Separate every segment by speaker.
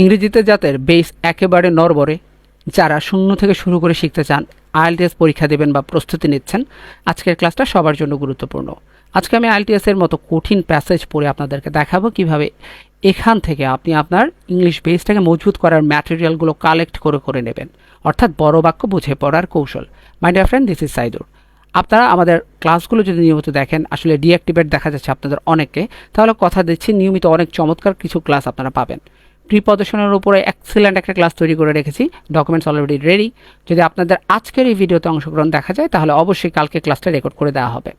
Speaker 1: ইংরেজিতে জাতের বেস একেবারে নরবরে, যারা শূন্য থেকে শুরু করে শিখতে চান, আইএলটিএস পরীক্ষা দেবেন বা প্রস্তুতি নিচ্ছেন, আজকের ক্লাসটা সবার জন্য গুরুত্বপূর্ণ। আজকে আমি আইএলটিএস এর মতো কঠিন প্যাসেজ পড়ে আপনাদেরকে দেখাবো কীভাবে এখান থেকে আপনি আপনার ইংলিশ বেসটাকে মজবুত করার ম্যাটেরিয়ালগুলো কালেক্ট করে করে নেবেন। অর্থাৎ বড় বাক্য বুঝে পড়ার কৌশল। My dear friend, this is Saidur. আপনারা আমাদের ক্লাসগুলো যদি নিয়মিত দেখেন, আসলে ডিঅ্যাক্টিভেট দেখা যাচ্ছে আপনাদের অনেকে তাহলে কথা দিচ্ছি, নিয়মিত অনেক চমৎকার কিছু ক্লাস আপনারা পাবেন। প্রিপদর্শনের উপরে এক্সিলেন্ট একটা ক্লাস তৈরি করে রেখেছি। ডকুমেন্টস অলরেডি রেডি যদি আপনাদের আজকের এই ভিডিওতে অংশগ্রহণ দেখা যায়, তাহলে অবশ্যই কালকে ক্লাসটা রেকর্ড করে দেওয়া হবে।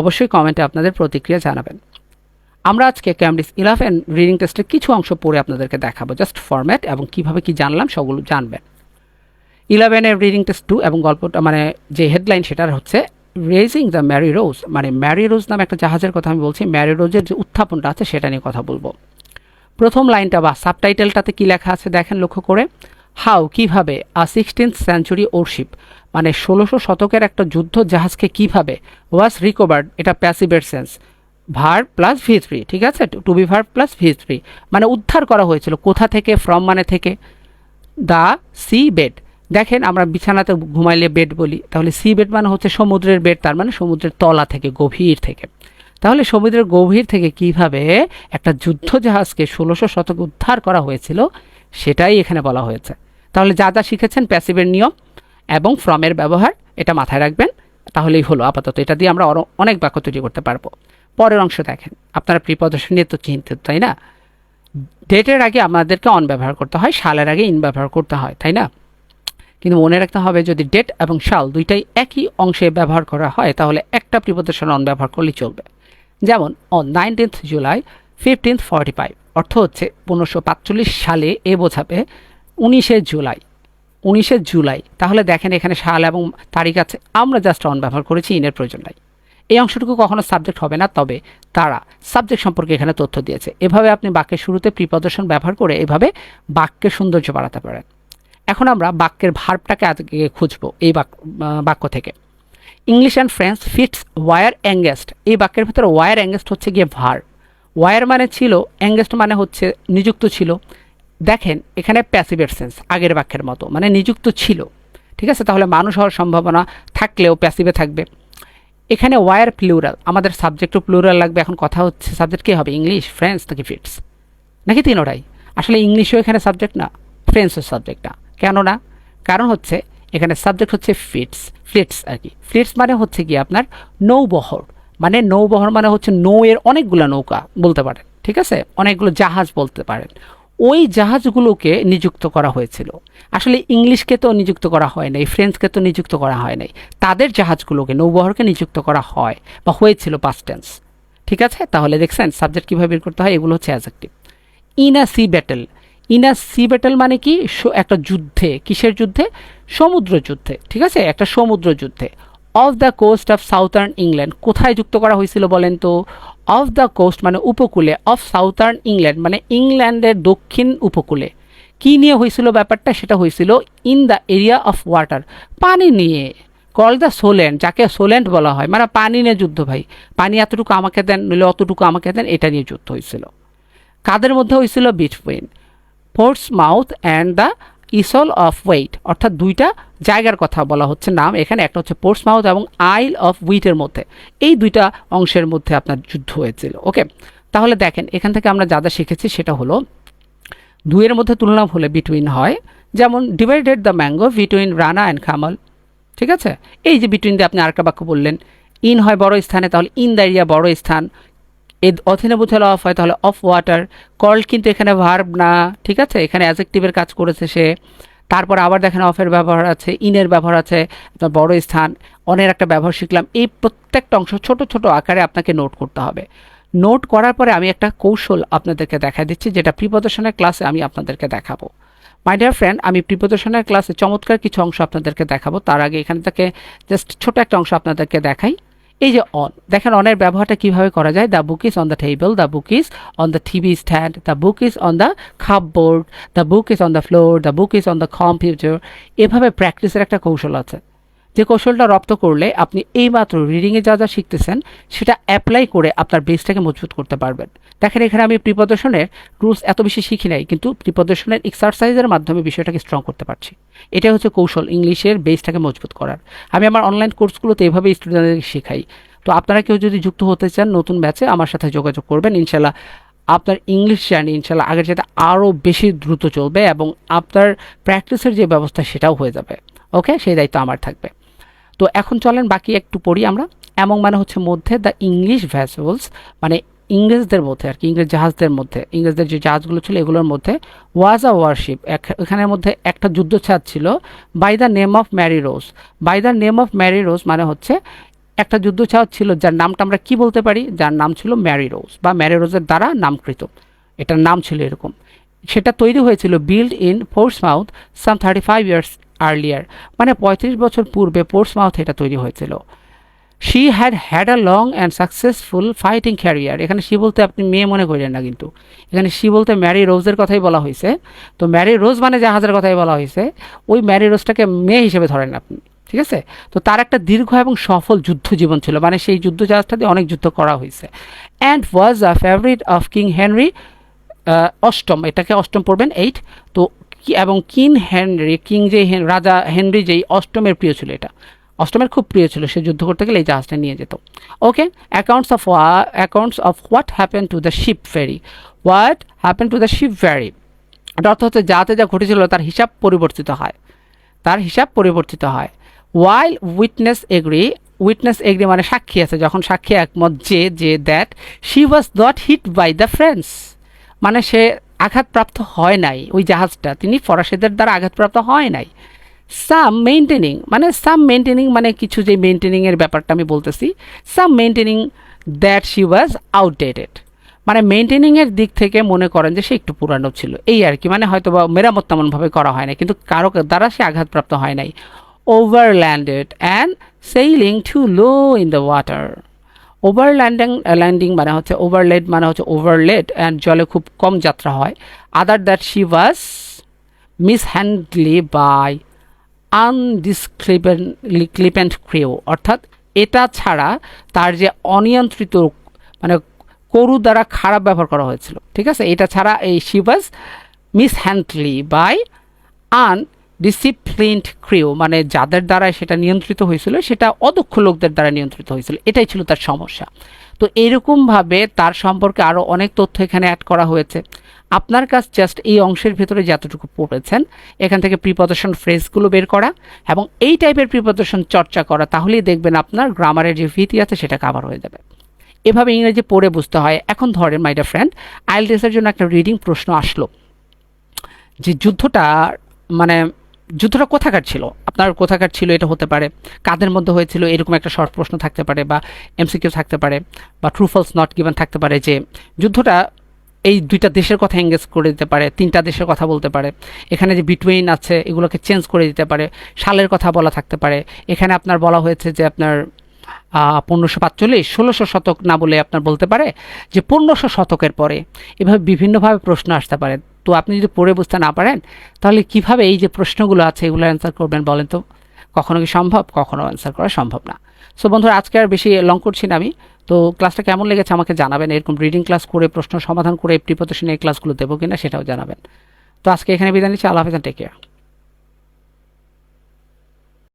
Speaker 1: অবশ্যই কমেন্টে আপনাদের প্রতিক্রিয়া জানাবেন। আমরা আজকে ক্যামব্রিজ ইলেভেন রিডিং টেস্টের কিছু অংশ পড়ে আপনাদেরকে দেখাবো। জাস্ট ফরম্যাট এবং কীভাবে কি জানলাম সবগুলো জানবেন। ইলেভেনের রিডিং টেস্ট টু এবং গল্পটা মানে যে হেডলাইন সেটার হচ্ছে রেজিং দ্য ম্যারি রোজ মানে ম্যারি রোজ নামে একটা জাহাজের কথা আমি বলছি। ম্যারি রোজের যে উত্থাপনটা আছে, সেটা নিয়ে কথা বলব। প্রথম লাইনটা বা সাবটাইটেলটাতে কী লেখা আছে দেখেন লক্ষ্য করে। হাউ কীভাবে? A sixteenth century worship. মানে ষোলোশো শতকের একটা যুদ্ধ জাহাজকে কীভাবে? ওয়াজ রিকভার্ড, এটা প্যাসিভের sense. Verb plus V three, ঠিক আছে? To be verb plus V three. মানে উদ্ধার করা হয়েছিল। কোথা থেকে? ফ্রম মানে থেকে। The sea bed. দেখেন আমরা বিছানাতে ঘুমাইলে বেড বলি। তাহলে সি বেড মানে হচ্ছে সমুদ্রের বেড, তার মানে সমুদ্রের তলা থেকে, গভীর থেকে। তাহলে সমুদ্রের গভীর থেকে কীভাবে একটা যুদ্ধ জাহাজকে ষোলোশো শতক উদ্ধার করা হয়েছিল, সেটাই এখানে বলা হয়েছে। তাহলে যা যা শিখেছেন প্যাসিভের নিয়ম এবং ফ্রমের ব্যবহার, এটা মাথায় রাখবেন, তাহলেই হলো আপাতত। এটা দিয়ে আমরা অনেক বাক্য তৈরি করতে পারব। পরের অংশ দেখেন। আপনারা প্রিপদর্শন নিয়ে তো চিন্তিত, তাই না? ডেটের আগে আমাদেরকে অন ব্যবহার করতে হয়, সালের আগে ইন ব্যবহার করতে হয়, তাই না? কিন্তু মনে রাখতে হবে, যদি ডেট এবং সাল দুইটাই একই অংশে ব্যবহার করা হয়, তাহলে একটা প্রিপদর্শন অন ব্যবহার করলেই চলবে। যেমন on nineteenth July fifteenth forty five অর্থ হচ্ছে পনেরোশো সালে এ বোঝাবে উনিশে জুলাই। উনিশে জুলাই, তাহলে দেখেন এখানে সাল এবং তারিখ আছে। আমরা জাস্ট অন ব্যবহার করেছি, ইনের প্রয়োজন নাই। এই অংশটুকু কখনো সাবজেক্ট হবে না, তবে তারা সাবজেক্ট সম্পর্কে এখানে তথ্য দিয়েছে। এভাবে আপনি বাক্যের শুরুতে প্রিপদর্শন ব্যবহার করে এভাবে বাক্যের সৌন্দর্য বাড়াতে পারেন। এখন আমরা বাক্যের ভার্বটাকে আজকে খুঁজবো, এই বাক- বাক্য থেকে। English and French fights war against এই বাক্যের ভিতরে ওয়ার অ্যাঙ্গেস্ট হচ্ছে গিয়ে ভার ওয়ার মানে ছিল অ্যাঙ্গেস্ট মানে হচ্ছে নিযুক্ত ছিল। দেখেন, এখানে প্যাসিভের সেন্স আগের বাক্যের মতো মানে নিযুক্ত ছিল। ঠিক আছে? তাহলে মানুষ হওয়ার সম্ভাবনা থাকলেও প্যাসিভে থাকবে। এখানে ওয়ার প্লুরাল আমাদের সাবজেক্টও প্লুরাল লাগবে। এখন কথা হচ্ছে সাবজেক্ট কী হবে? ইংলিশ ফ্রেন্স নাকি ফিটস নাকি তিনোটাই? আসলে ইংলিশও এখানে সাবজেক্ট না ফ্রেন্সও সাবজেক্ট না। কেন না কারণ হচ্ছে, এখানে সাবজেক্ট হচ্ছে ফিটস ফ্লিটস আর কি। ফ্লিটস মানে হচ্ছে কি আপনার নৌবহর। মানে নৌবহর মানে হচ্ছে নৌয়ের অনেকগুলো নৌকা বলতে পারেন, ঠিক আছে? অনেকগুলো জাহাজ বলতে পারেন। ওই জাহাজগুলোকে নিযুক্ত করা হয়েছিল। আসলে ইংলিশকে তো নিযুক্ত করা হয় নাই, ফ্রেঞ্চকে তো নিযুক্ত করা হয় নাই। তাদের জাহাজগুলোকে, নৌবহরকে নিযুক্ত করা হয় বা হয়েছিল পাস্ট টেন্স ঠিক আছে? তাহলে দেখছেন সাবজেক্ট কীভাবে বের করতে হয়? এগুলো হচ্ছে adjective in a sea battle in sea battle মানে কি? একটা যুদ্ধে। কিসের যুদ্ধে? সমুদ্র যুদ্ধে ঠিক আছে? একটা সমুদ্র যুদ্ধে of the coast of southern England কোথায় যুক্ত করা হয়েছিল বলেন তো? অফ দ্য কোস্ট মানে উপকূলে। অফ সাউথার্ন ইংল্যান্ড মানে ইংল্যান্ডের দক্ষিণ উপকূলে। কি নিয়ে হয়েছিল ব্যাপারটা? সেটা হয়েছিল in the area of water পানি নিয়ে। কল দ্য সোল্যান্ড যাকে সোল্যান্ড বলা হয়। মানে পানি নিয়ে যুদ্ধ ভাই। পানি এতটুকু আমাকে দেন, নইলে অতটুকু আমাকে দেন, এটা নিয়ে যুদ্ধ হয়েছিল। কাদের মধ্যে হয়েছিল? Between Portsmouth and the Isle of Wight অর্থাৎ দুইটা জায়গার কথা বলা হচ্ছে নাম এখানে, একটা হচ্ছে পোর্টস মাউথ এবং আইল অফ উইটের মধ্যে। এই দুইটা অংশের মধ্যে আপনার যুদ্ধ হয়েছিল, ওকে? তাহলে দেখেন, এখান থেকে আমরা যা যা শিখেছি সেটা হলো, দুইয়ের মধ্যে তুলনা হলে বিটুইন হয়, যেমন divided the mango between Rana and Kamal ঠিক আছে? এই যে বিটুইন দিয়ে আপনি আরেকটা বাক্য বললেন ইন হয় বড় স্থানে, তাহলে ইন দ্য এরিয়া বড় স্থান অধীনে বোঝালো অফ হয়, তাহলে অফ ওয়াটার, কল কিন্তু এখানে ভার্ব না, ঠিক আছে? এখানে অ্যাজেক্টিভের কাজ করেছে সে। তারপর আবার দেখেন অফের ব্যবহার আছে, ইনের ব্যবহার আছে, আপনার বড় স্থান, অনের একটা ব্যবহার শিখলাম। এই প্রত্যেকটা অংশ ছোট ছোট আকারে আপনাকে নোট করতে হবে। নোট করার পরে আমি একটা কৌশল আপনাদেরকে দেখা দিচ্ছি, যেটা প্রিপদর্শনের ক্লাসে আমি আপনাদেরকে দেখাবো। মাই ডিয়ার ফ্রেন্ড, আমি প্রিপদর্শনের ক্লাসে চমৎকার কিছু অংশ আপনাদেরকে দেখাবো। তার আগে এখান থেকে জাস্ট ছোট একটা অংশ আপনাদেরকে দেখাই। এই যে অন দেখেন অনের ব্যবহারটা কীভাবে করা যায়? The book is on the table the book is on the TV stand the book is on the cupboard the book is on the floor the book is on the computer এভাবে প্র্যাকটিসের একটা কৌশল আছে। যে কৌশলটা রপ্ত করলে আপনি এইমাত্র রিডিংয়ে যা যা শিখতেছেন, সেটা অ্যাপ্লাই করে আপনার বেসটাকে মজবুত করতে পারবেন। দেখেন, এখানে আমি প্রিপদর্শনের রুলস এত বেশি শিখি নাই, কিন্তু প্রিপদর্শনের এক্সারসাইজের মাধ্যমে বিষয়টাকে স্ট্রং করতে পারছি। এটা হচ্ছে কৌশল, ইংলিশের বেসটাকে মজবুত করার। আমি আমার অনলাইন কোর্সগুলোতে এভাবেই স্টুডেন্টদেরকে শেখাই। তো আপনারা কেউ যদি যুক্ত হতে চান নতুন ব্যাচে আমার সাথে যোগাযোগ করবেন। ইনশাল্লাহ আপনার ইংলিশ জার্নি ইনশাল্লাহ আগের সাথে আরও বেশি দ্রুত চলবে এবং আপনার প্র্যাকটিসের যে ব্যবস্থা, সেটাও হয়ে যাবে। ওকে সেই দায়িত্ব আমার থাকবে। তো এখন চলেন বাকি একটু পড়ি আমরা। এমন মানে হচ্ছে মধ্যে দ্য ইংলিশ ভ্যাসেলস মানে ইংরেজদের মধ্যে আর কি, ইংরেজ জাহাজদের মধ্যে, ইংরেজদের যে জাহাজগুলো ছিল এগুলোর মধ্যে ওয়াজ আ ওয়ারশিপ এখানের মধ্যে একটা যুদ্ধছাদ ছিল by the name of Mary Rose by the name of Mary Rose মানে হচ্ছে একটা যুদ্ধছাদ ছিল যার নামটা আমরা কি বলতে পারি? যার নাম ছিল ম্যারি রোজ বা ম্যারি রোজের দ্বারা নামকৃত, এটার নাম ছিল এরকম। সেটা তৈরি হয়েছিল built in Portsmouth some thirty five years earlier মানে পঁয়ত্রিশ বছর পূর্বে পোর্টস মাউথ এটা তৈরি হয়েছিল। She had had a long and successful fighting career এখানে শি বলতে আপনি মেয়ে মনে করেন না কিন্তু। এখানে শি বলতে ম্যারি রোজের কথাই বলা হয়েছে। তো ম্যারি রোজ মানে জাহাজের কথাই বলা হয়েছে। ওই ম্যারি রোজটাকে মেয়ে হিসেবে ধরেন আপনি, ঠিক আছে? তো তার একটা দীর্ঘ এবং সফল যুদ্ধ জীবন ছিল। মানে সেই যুদ্ধ জাহাজটা দিয়ে অনেক যুদ্ধ করা হয়েছে। And was a favourite of King Henry অষ্টম, এটাকে অষ্টম পড়বেন এইট তো এবং কিং হেনরি, কিং যে রাজা হেনরি যেই অষ্টমের প্রিয় ছিল এটা। অষ্টমের খুব প্রিয় ছিল, সে যুদ্ধ করতে গেলে এই জাহাজটা নিয়ে যেত। Okay accounts of accounts of what happen to the ship vary what happen to the ship vary এটা অর্থ হচ্ছে যাতে যা ঘটেছিল তার হিসাব পরিবর্তিত হয়। তার হিসাব পরিবর্তিত হয়। While witness agree witness agree মানে সাক্ষী আছে। যখন সাক্ষী একমত যে যে that she was not hit by the French মানে সে আঘাতপ্রাপ্ত হয় নাই, ওই জাহাজটা। তিনি ফরাসিদের দ্বারা আঘাতপ্রাপ্ত হয় নাই। সাম মেনটেনিং মানে সাম মেনটেনিং মানে কিছু যে মেনটেনিংয়ের ব্যাপারটা আমি বলতেছি some maintaining that she was outdated মানে মেনটেনিংয়ের দিক থেকে মনে করেন যে সে একটু পুরানো ছিল। এই আর কি মানে হয়তো বা মেরামত তেমনভাবে করা হয় না কিন্তু কারও দ্বারা সে আঘাতপ্রাপ্ত হয় নাই। Overloaded and sailing too low in the water overloading loading মানে হচ্ছে ওভারলেড মানে হচ্ছে ওভারলেড অ্যান্ড জলে খুব কম যাত্রা হয়। Other that she was mishandled by undisciplined crew অর্থাৎ এটা ছাড়া তার যে অনিয়ন্ত্রিত মানে করু দ্বারা খারাপ ব্যবহার করা হয়েছিল। ঠিক আছে? এটা ছাড়া এই she was mishandled by undisciplined crew মানে যাদের দ্বারা সেটা নিয়ন্ত্রিত হয়েছিল, সেটা অদক্ষ লোকদের দ্বারা নিয়ন্ত্রিত হয়েছিল। এটাই ছিল তার সমস্যা। তো এরকমভাবে তার সম্পর্কে আরও অনেক তথ্য এখানে অ্যাড করা হয়েছে। আপনার কাছ জাস্ট এই অংশের ভিতরে যতটুকু পড়েছেন, এখান থেকে প্রিপদর্শন ফ্রেজগুলো বের করা এবং এই টাইপের প্রিপদর্শন চর্চা করা, তাহলেই দেখবেন আপনার গ্রামারের যে ভীতি আছে, সেটা কাভার হয়ে যাবে। এভাবে ইংরেজি পড়ে বুঝতে হয়। এখন ধরেন মাই ডিয়ার ফ্রেন্ড আইএলটিএসের জন্য একটা রিডিং প্রশ্ন আসলো। যে যুদ্ধটা মানে যুদ্ধটা কোথাকার ছিল? আপনার কোথাকার ছিল এটা হতে পারে? কাদের মধ্যে হয়েছিল? এরকম একটা শর্ট প্রশ্ন থাকতে পারে বা এমসিকিউ থাকতে পারে বা ট্রু ফলস নট গিভেন থাকতে পারে যে যুদ্ধটা এই দুইটা দেশের কথা এঙ্গেজ করে দিতে পারে, তিনটা দেশের কথা বলতে পারে। এখানে যে বিটুইন আছে, এগুলোকে চেঞ্জ করে দিতে পারে। সালের কথা বলা থাকতে পারে। এখানে আপনার বলা হয়েছে যে আপনার পনেরোশো পাঁচচল্লিশ, ষোলোশো শতক না বলে আপনার বলতে পারে যে পনেরোশো শতকের পরে এভাবে বিভিন্নভাবে প্রশ্ন আসতে পারে। তো আপনি যদি পড়ে বুঝতে না পারেন, তাহলে কীভাবে এই যে প্রশ্নগুলো আছে এগুলো অ্যান্সার করবেন বলেন তো? কখনো কি সম্ভব? কখনো অ্যান্সার করা সম্ভব না। সো বন্ধুরা, আজকে আর বেশি লং করছি না আমি। তো ক্লাসটা কেমন লেগেছে আমাকে জানাবেন। এরকম রিডিং ক্লাস করে, প্রশ্ন সমাধান করে প্রিপোজিশন এই ক্লাসগুলো দেবো কিনা সেটাও জানাবেন। তো আজকে এখানে বিদায় নিচ্ছি। আল্লাহ হাফিজান টেক কেয়ার